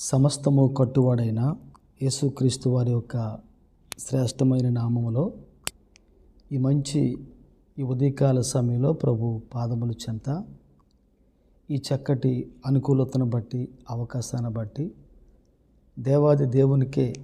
సమస్తము కట్టువాడైన యేసుక్రీస్తు వారి యొక్క శ్రేష్టమైన నామములో ఈ మంచి ఈ ఉదయకాల సమయంలో ప్రభు పాదములు చెంత ఈ చక్కటి అనుకూలతను బట్టి అవకాశాన్ని బట్టి దేవాది దేవునికే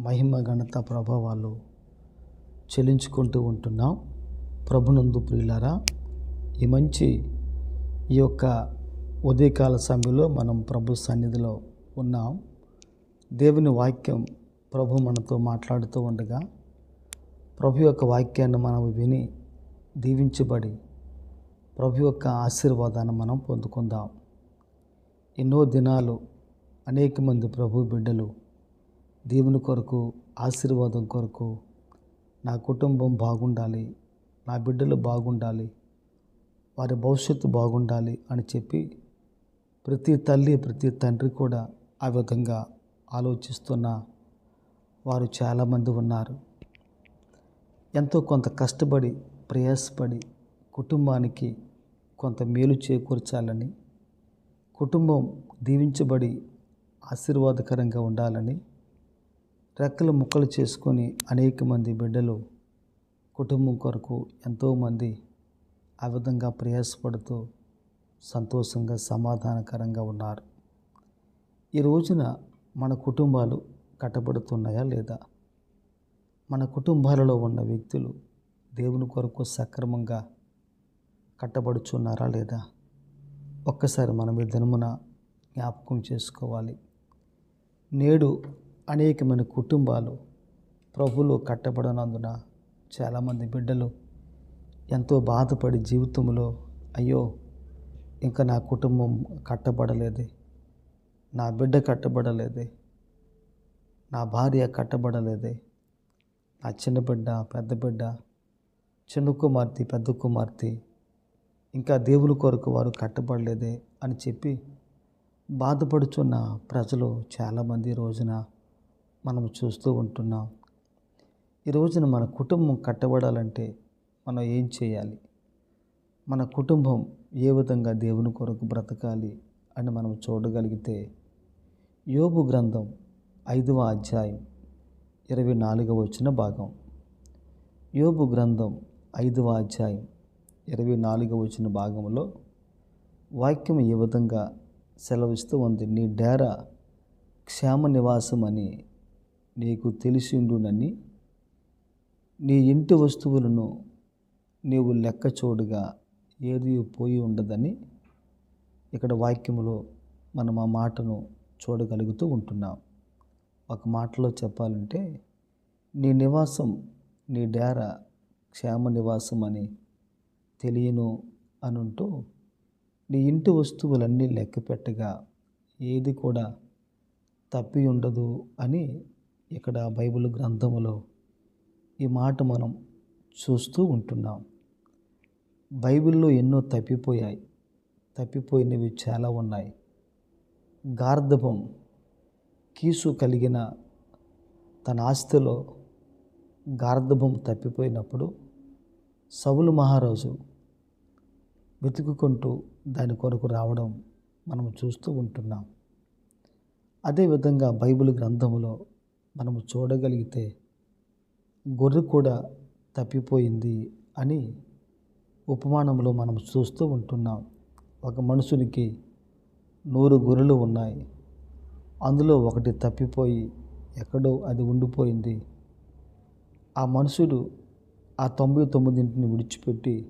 మహిమ ఘనత ప్రభావాలు చెల్లించుకుంటూ ఉంటున్నాం. ప్రభునందు ప్రియులారా ఈ మంచి ఈ యొక్క ఉదయకాల సమయంలో మనం ప్రభు సన్నిధిలో ఉన్నాం దేవుని వాక్యం ప్రభు మనతో మాట్లాడుతూ ఉండగా ప్రభు యొక్క వాక్యాన్ని మనం విని దీవించబడి ప్రభు యొక్క ఆశీర్వాదాన్ని మనం పొందుకుందాం. ఎన్నో దినాలు అనేక మంది ప్రభు బిడ్డలు దేవుని కొరకు ఆశీర్వాదం కొరకు నా కుటుంబం బాగుండాలి నా బిడ్డలు బాగుండాలి వారి భవిష్యత్తు బాగుండాలి అని చెప్పి ప్రతి తల్లి ప్రతి తండ్రి కూడా ఆ విధంగా ఆలోచిస్తున్న వారు చాలామంది ఉన్నారు. ఎంతో కొంత కష్టపడి ప్రయాసపడి కుటుంబానికి కొంత మేలు చేకూర్చాలని కుటుంబం దీవించబడి ఆశీర్వాదకరంగా ఉండాలని రెక్కలు ముక్కలు చేసుకొని అనేక మంది బిడ్డలు కుటుంబం కొరకు ఎంతోమంది ఆ విధంగా ప్రయాసపడుతూ సంతోషంగా సమాధానకరంగా ఉన్నారు. ఈ రోజున మన కుటుంబాలు కట్టబడుతున్నాయా లేదా? మన కుటుంబాలలో ఉన్న వ్యక్తులు దేవుని కొరకు సక్రమంగా కట్టబడుచున్నారా లేదా? ఒక్కసారి మనం ఈ దినమున జ్ఞాపకం చేసుకోవాలి. నేడు అనేకమైన కుటుంబాలు ప్రభులు కట్టబడనందున చాలామంది బిడ్డలు ఎంతో బాధపడి జీవితంలో అయ్యో ఇంకా నా కుటుంబం కట్టబడలేదే. నా బిడ్డ కట్టబడలేదే. నా భార్య కట్టబడలేదే. నా చిన్న బిడ్డ పెద్ద బిడ్డ చిన్న కుమార్తె పెద్ద కుమార్తె ఇంకా దేవుని కొరకు వారు కట్టబడలేదే అని చెప్పి బాధపడుచున్న ప్రజలు చాలామంది రోజున మనం చూస్తూ ఉంటున్నాం. ఈ రోజున మన కుటుంబం కట్టబడాలంటే మనం ఏం చేయాలి? మన కుటుంబం ఏ విధంగా దేవుని కొరకు బ్రతకాలి అని మనం చూడగలిగితే యోబు గ్రంథం ఐదవ అధ్యాయం ఇరవై నాలుగవ వచ్చిన భాగం. యోబు గ్రంథం ఐదవ అధ్యాయం ఇరవై నాలుగవ వచ్చిన భాగంలో వాక్యం ఈ విధంగా సెలవిస్తూ ఉంది? నీ డేరా క్షేమ నివాసం అని నీకు తెలిసిండునని నీ ఇంటి వస్తువులను నీవు లెక్క చూడగా ఏది పోయి ఉండదని ఇక్కడ వాక్యములో మనం ఆ మాటను చూడగలుగుతూ ఉంటున్నాం. ఒక మాటలో చెప్పాలంటే నీ నివాసం నీ డేర క్షేమ నివాసం అని తెలియను అనుంటూ నీ ఇంటి వస్తువులన్నీ లెక్క పెట్టగా ఏది కూడా తప్పి ఉండదు అని ఇక్కడ బైబిల్ గ్రంథములో ఈ మాట మనం చూస్తూ ఉంటున్నాం. బైబిల్లో ఎన్నో తప్పిపోయాయి. తప్పిపోయినవి చాలా ఉన్నాయి. గార్ధపం కీసు కలిగిన తన ఆస్తిలో గార్ధపం తప్పిపోయినప్పుడు సవులు మహారాజు వెతుకుకుంటూ దాని కొరకు రావడం మనం చూస్తూ ఉంటున్నాం. అదేవిధంగా బైబిల్ గ్రంథములో మనము చూడగలిగితే గొర్రె కూడా తప్పిపోయింది అని ఉపమానంలో మనం చూస్తూ ఉంటున్నాం. ఒక మనుషునికి నూరు గొర్రెలు ఉన్నాయి. అందులో ఒకటి తప్పిపోయి ఎక్కడో అది ఉండిపోయింది. ఆ మనుషుడు ఆ తొంభై తొమ్మిదింటిని విడిచిపెట్టి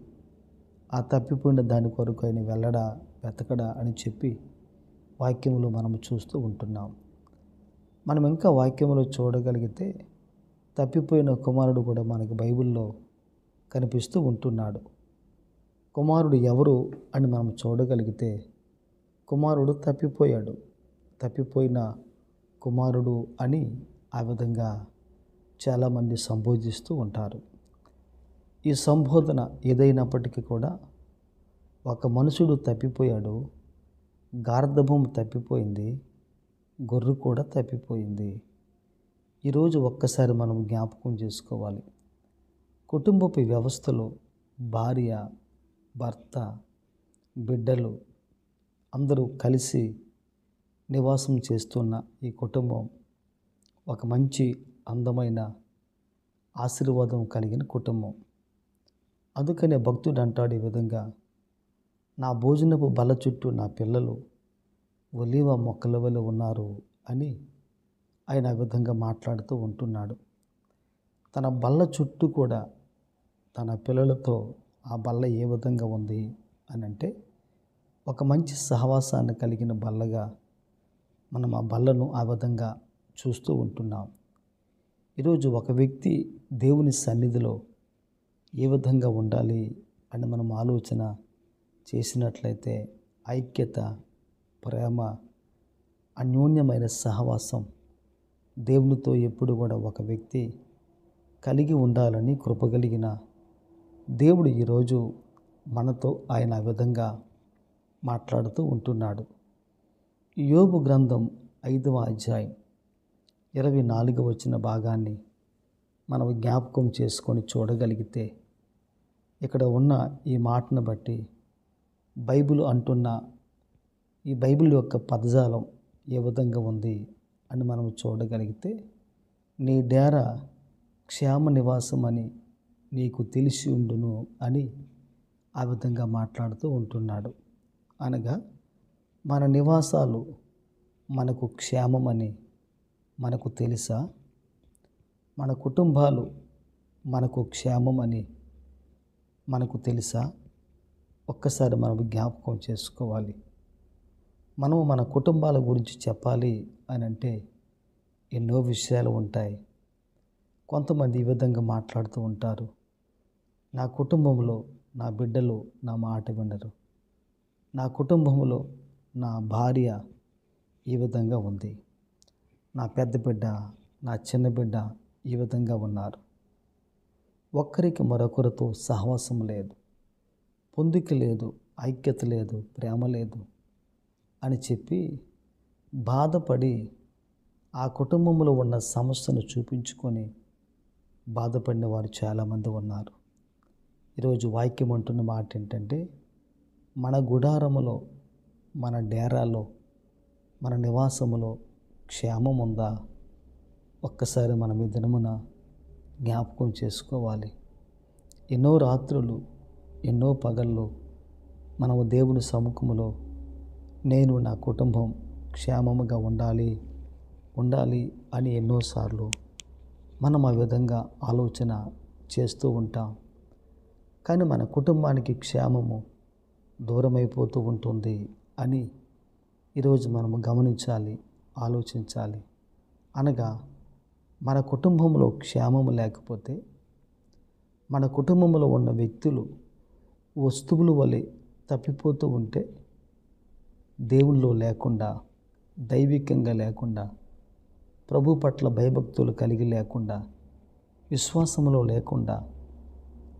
ఆ తప్పిపోయిన దాని కొరకు ఆయన వెళ్ళడా వెతకడా అని చెప్పి వాక్యంలో మనం చూస్తూ ఉంటున్నాం. మనం ఇంకా వాక్యంలో చూడగలిగితే తప్పిపోయిన కుమారుడు కూడా మనకి బైబిల్లో కనిపిస్తూ ఉంటున్నాడు. కుమారుడు ఎవరు అని మనం చూడగలిగితే కుమారుడు తప్పిపోయాడు. తప్పిపోయిన కుమారుడు అని ఆ విధంగా చాలామంది సంబోధిస్తూ ఉంటారు. ఈ సంబోధన ఏదైనప్పటికీ కూడా ఒక మనుషుడు తప్పిపోయాడు గార్ధభం తప్పిపోయింది గొర్రె కూడా తప్పిపోయింది. ఈరోజు ఒక్కసారి మనం జ్ఞాపకం చేసుకోవాలి. కుటుంబపు వ్యవస్థలో భార్య భర్త బిడ్డలు అందరూ కలిసి నివాసం చేస్తున్న ఈ కుటుంబం ఒక మంచి అందమైన ఆశీర్వాదం కలిగిన కుటుంబం. అందుకనే భక్తుడు అంటాడు ఈ విధంగా నా భోజనపు బల్ల చుట్టూ నా పిల్లలు ఒలివ మొక్కల వల్ల ఉన్నారు అని ఆయన ఆ విధంగా మాట్లాడుతూ ఉంటున్నాడు. తన బల్ల చుట్టూ కూడా తన పిల్లలతో ఆ బల్ల ఏ విధంగా ఉంది అని అంటే ఒక మంచి సహవాసాన్ని కలిగిన బల్లగా మనం ఆ బల్లను ఆ విధంగా చూస్తూ ఉంటున్నాం. ఈరోజు ఒక వ్యక్తి దేవుని సన్నిధిలో ఏ విధంగా ఉండాలి అని మనం ఆలోచన చేసినట్లయితే ఐక్యత ప్రేమ అన్యోన్యమైన సహవాసం దేవునితో ఎప్పుడు కూడా ఒక వ్యక్తి కలిగి ఉండాలని కృపగలిగిన దేవుడు ఈరోజు మనతో ఆయన ఆ విధంగా మాట్లాడుతూ ఉంటున్నాడు. యోబు గ్రంథం ఐదవ అధ్యాయం ఇరవై నాలుగు వచ్చిన భాగాన్ని మనం జ్ఞాపకం చేసుకొని చూడగలిగితే ఇక్కడ ఉన్న ఈ మాటను బట్టి బైబిల్ అంటున్న ఈ బైబిల్ యొక్క పదజాలం ఏ విధంగా ఉంది అని మనం చూడగలిగితే నీ డేరా క్షేమ నివాసం అని నీకు తెలిసి ఉండును అని ఆ విధంగా మాట్లాడుతూ ఉంటున్నాడు. అనగా మన నివాసాలు మనకు క్షేమమని మనకు తెలుసా? మన కుటుంబాలు మనకు క్షేమమని మనకు తెలుసా? ఒక్కసారి మనం జ్ఞాపకం చేసుకోవాలి. మనం మన కుటుంబాల గురించి చెప్పాలి అని అంటే ఎన్నో విషయాలు ఉంటాయి. కొంతమంది ఈ విధంగా మాట్లాడుతూ ఉంటారు. నా కుటుంబంలో నా బిడ్డలు నా మాట వినరు. నా కుటుంబంలో నా భార్య ఈ విధంగా ఉంది. నా పెద్ద బిడ్డ నా చిన్న బిడ్డ ఈ విధంగా ఉన్నారు. ఒక్కరికి మరొకరితో సహవాసం లేదు. పొందిక లేదు ఐక్యత లేదు ప్రేమ లేదు అని చెప్పి బాధపడి ఆ కుటుంబంలో ఉన్న సమస్యను చూపించుకొని బాధపడిన వారు చాలామంది ఉన్నారు. ఈరోజు వాక్యం అంటున్న మాట ఏంటంటే మన గుడారములో మన డేరాలో మన నివాసములో క్షేమం ఉందా ఒక్కసారి మనం ఈ దినమున జ్ఞాపకం చేసుకోవాలి. ఎన్నో రాత్రులు ఎన్నో పగళ్ళు మనము దేవుని సముఖములో నేను నా కుటుంబం క్షేమముగా ఉండాలి ఉండాలి అని ఎన్నోసార్లు మనం ఆ విధంగా ఆలోచన చేస్తూ ఉంటాం. కానీ మన కుటుంబానికి క్షేమము దూరమైపోతూ ఉంటుంది అని ఈరోజు మనము గమనించాలి ఆలోచించాలి. అనగా మన కుటుంబంలో క్షేమము లేకపోతే మన కుటుంబంలో ఉన్న వ్యక్తులు వస్తువులు వలె తప్పిపోతూ ఉంటే దేవుళ్ళు లేకుండా దైవికంగా లేకుండా ప్రభు పట్ల భయభక్తులు కలిగి లేకుండా విశ్వాసములో లేకుండా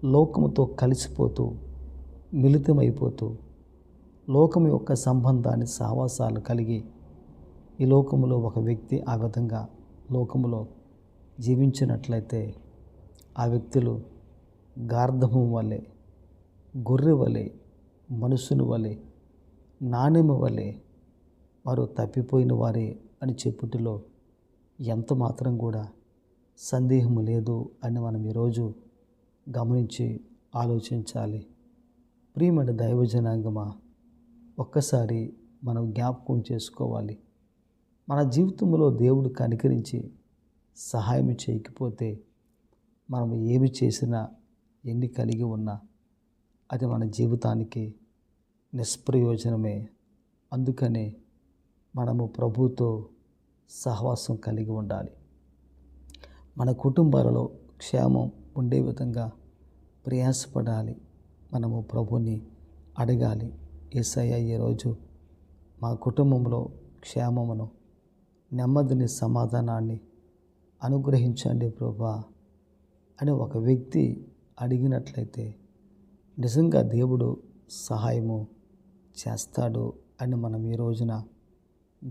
లోకముతో కలిసిపోతూ మిళితమైపోతూ లోకం యొక్క సంబంధాన్ని సహవాసాలు కలిగి ఈ లోకములో ఒక వ్యక్తి ఆ విధంగా లోకములో జీవించినట్లయితే ఆ వ్యక్తులు గార్ధము వలె గొర్రె వలె మనుషుని వలె నాణ్యము వలె వారు తప్పిపోయిన వారే అని చెప్పుటిలో ఎంత మాత్రం కూడా సందేహము లేదు అని మనం ఈరోజు గమనించి ఆలోచించాలి. ప్రియమైన దైవజనాంగమా ఒక్కసారి మనం జ్ఞాపకం చేసుకోవాలి. మన జీవితంలో దేవుడు కనికరించి సహాయం చేయకపోతే మనం ఏమి చేసినా ఎన్ని కలిగి ఉన్నా అది మన జీవితానికి నిష్ప్రయోజనమే. అందుకనే మనము ప్రభుతో సహవాసం కలిగి ఉండాలి. మన కుటుంబాలలో క్షేమం ఉండే విధంగా ప్రయాసపడాలి. మనము ప్రభుని అడగాలి. ఏసయ్య ఈరోజు మా కుటుంబంలో క్షేమమును నెమ్మదిని సమాధానాన్ని అనుగ్రహించండి ప్రభా అని ఒక వ్యక్తి అడిగినట్లయితే నిజంగా దేవుడు సహాయము చేస్తాడు అని మనం ఈ రోజున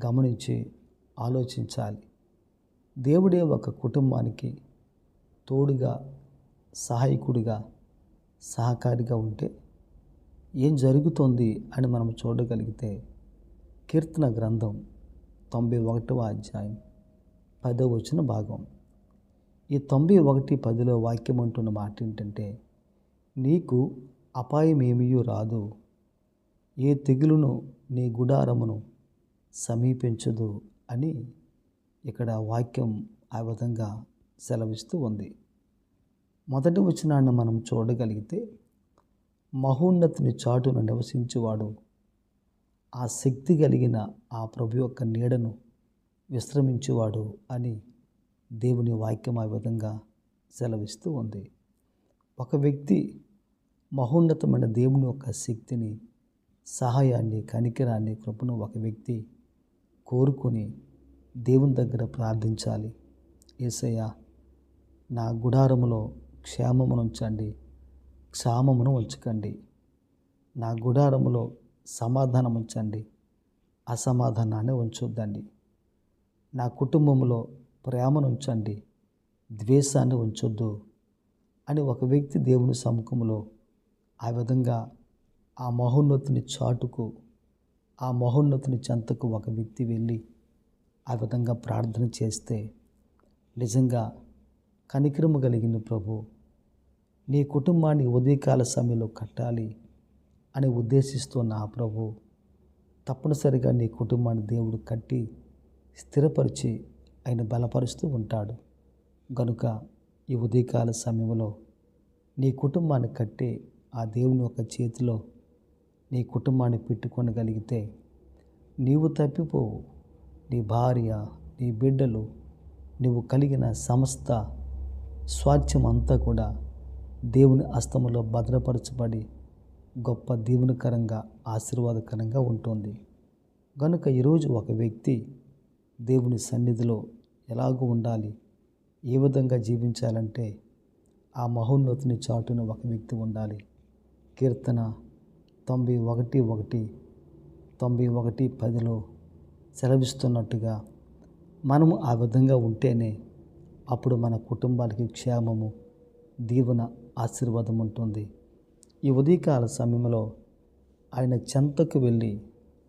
గమనించి ఆలోచించాలి. దేవుడే ఒక కుటుంబానికి తోడుగా సహాయకుడిగా సహకారిగా ఉంటే ఏం జరుగుతుంది అని మనం చూడగలిగితే కీర్తన గ్రంథం తొంభై ఒకటవ అధ్యాయం పదో వచ్చిన భాగం. ఈ తొంభై ఒకటి పదిలో వాక్యం అంటున్న మాట ఏంటంటే నీకు అపాయం ఏమీ రాదు. ఏ తెగులును నీ గుడారమును సమీపించదు అని ఇక్కడ వాక్యం ఆ విధంగా సెలవిస్తూ ఉంది. మొదటి వచనాన్ని మనం చూడగలిగితే మహోన్నతిని చాటును నివసించేవాడు. ఆ శక్తి కలిగిన ఆ ప్రభు యొక్క నీడను విశ్రమించేవాడు అని దేవుని వాక్యం ఆ విధంగా సెలవిస్తూ ఉంది. ఒక వ్యక్తి మహోన్నతమైన దేవుని యొక్క శక్తిని సహాయాన్ని కనికరాన్ని కృపను ఒక వ్యక్తి కోరుకొని దేవుని దగ్గర ప్రార్థించాలి. ఏసయ్య నా గుడారములో క్షేమమును ఉంచండి. క్షామమును ఉంచకండి. నా గుడారములో సమాధానం ఉంచండి. అసమాధానాన్ని ఉంచొద్దండి. నా కుటుంబంలో ప్రేమను ఉంచండి. ద్వేషాన్ని ఉంచొద్దు అని ఒక వ్యక్తి దేవుని సముఖంలో ఆ విధంగా ఆ మహోన్నతిని చాటుకు ఆ మహోన్నతిని చెంతకు ఒక వ్యక్తి వెళ్ళి ఆ విధంగా ప్రార్థన చేస్తే నిజంగా కనికరము కలిగిన ప్రభు నీ కుటుంబాన్ని ఉదయకాల సమయంలో కట్టాలి అని ఉద్దేశిస్తున్న ఆ ప్రభు తప్పనిసరిగా నీ కుటుంబాన్ని దేవుడు కట్టి స్థిరపరిచి ఆయన బలపరుస్తూ ఉంటాడు. గనుక ఈ ఉదయకాల సమయంలో నీ కుటుంబాన్ని కట్టి ఆ దేవుని యొక్క చేతిలో నీ కుటుంబాన్ని పెట్టుకొనగలిగితే నీవు తప్పిపోవు. నీ భార్య నీ బిడ్డలు నువ్వు కలిగిన సమస్త స్వార్థ్యం అంతా కూడా దేవుని అస్తములో భద్రపరచబడి గొప్ప దీవునికరంగా ఆశీర్వాదకరంగా ఉంటుంది. కనుక ఈరోజు ఒక వ్యక్తి దేవుని సన్నిధిలో ఎలాగూ ఉండాలి ఏ విధంగా జీవించాలంటే ఆ మహోన్నతిని చాటున ఒక వ్యక్తి ఉండాలి. కీర్తన తొంభై ఒకటి ఒకటి తొంభై ఒకటి పదిలో సెలవిస్తున్నట్టుగా మనము ఆ విధంగా ఉంటేనే అప్పుడు మన కుటుంబానికి క్షేమము దీవెన ఆశీర్వాదం ఉంటుంది. ఈ ఉదయకాల సమయంలో ఆయన చెంతకు వెళ్ళి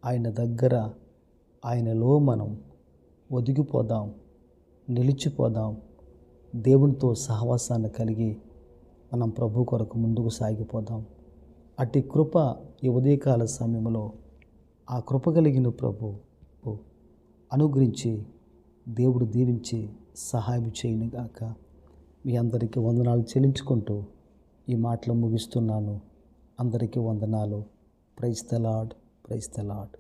ఆయన దగ్గర ఆయనలో మనం ఒదిగిపోదాం నిలిచిపోదాం. దేవునితో సహవాసాన్ని కలిగి మనం ప్రభు కొరకు ముందుకు సాగిపోదాం. అట్టి కృప ఈ ఉదయకాల సమయంలో ఆ కృప కలిగిన ప్రభు అనుగ్రహించి దేవుడు దీవించి సహాయం చేయను గాక. మీ అందరికీ వందనాలు చెల్లించుకుంటూ ఈ మాటలు ముగిస్తున్నాను. అందరికీ వందనాలు. Praise the Lord praise the Lord